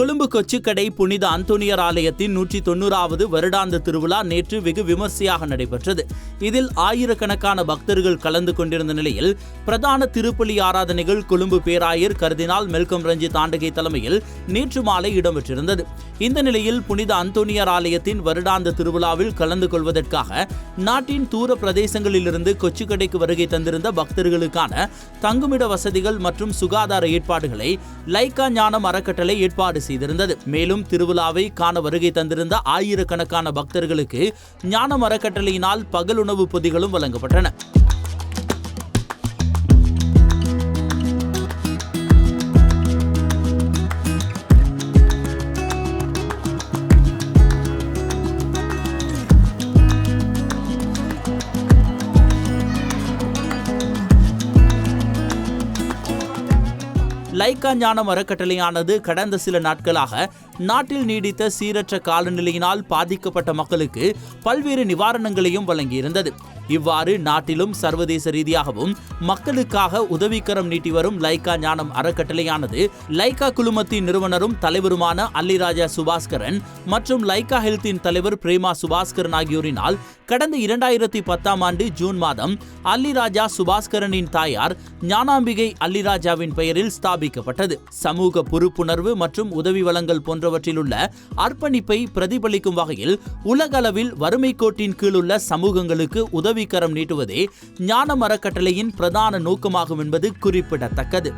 கொழும்பு கொச்சிக்கடை புனித அந்தோனியர் ஆலயத்தின் நூற்றி தொண்ணூறாவது வருடாந்த திருவிழா நேற்று வெகு விமர்சையாக நடைபெற்றது. இதில் ஆயிரக்கணக்கான பக்தர்கள் கலந்து கொண்டிருந்த நிலையில் பிரதான திருப்பலி ஆராதனைகள் கொழும்பு பேராயர் கர்தினால் மெல்கம் ரஞ்சித் ஆண்டகை தலைமையில் நேற்று மாலை இடம்பெற்றிருந்தது. இந்த நிலையில் புனித அந்தோனியர் ஆலயத்தின் வருடாந்த திருவிழாவில் கலந்து கொள்வதற்காக நாட்டின் தூர பிரதேசங்களிலிருந்து கொச்சிக்கடைக்கு வருகை தந்திருந்த பக்தர்களுக்கான தங்குமிட வசதிகள் மற்றும் சுகாதார ஏற்பாடுகளை லைக்கா ஞானம் அறக்கட்டளை ஏற்பாடு செய்திருந்தது. மேலும் திருவிழாவை காண வருகை தந்திருந்த ஆயிரக்கணக்கான பக்தர்களுக்கு ஞானம் அறக்கட்டளையினால் பகல் உணவு பொதிகளும் வழங்கப்பட்டன. லைக்கா ஞானம் அறக்கட்டளையானது கடந்த சில நாட்களாக நாட்டில் நீடித்த சீரற்ற காலநிலையினால் பாதிக்கப்பட்ட மக்களுக்கு பல்வேறு நிவாரணங்களையும் வழங்கியிருந்தது. இவ்வாறு நாட்டிலும் சர்வதேச ரீதியாகவும் மக்களுக்காக உதவிக்கரம் நீட்டி வரும் லைக்கா ஞானம் அறக்கட்டளையானது லைக்கா குழுமத்தின் நிறுவனரும் தலைவருமான அல்லிராஜா சுபாஸ்கரன் மற்றும் லைக்கா ஹெல்த்தின் தலைவர் பிரேமா சுபாஸ்கரன் ஆகியோரினால் கடந்த இரண்டாயிரத்தி பத்தாம் ஆண்டு ஜூன் மாதம் அல்லிராஜா சுபாஸ்கரனின் தாயார் ஞானாம்பிகை அல்லிராஜாவின் பெயரில் ஸ்தாபி ஸ்தாபிக்கப்பட்டது. சமூக பொறுப்புணர்வு மற்றும் உதவி வழங்கல் போன்றவற்றிலுள்ள அர்ப்பணிப்பை பிரதிபலிக்கும் வகையில் உலகளவில் வறுமை கோட்டின் கீழுள்ள சமூகங்களுக்கு உதவிக்கரம் நீட்டுவதே ஞான அறக்கட்டளையின் பிரதான நோக்கமாகும் என்பது குறிப்பிடத்தக்கது.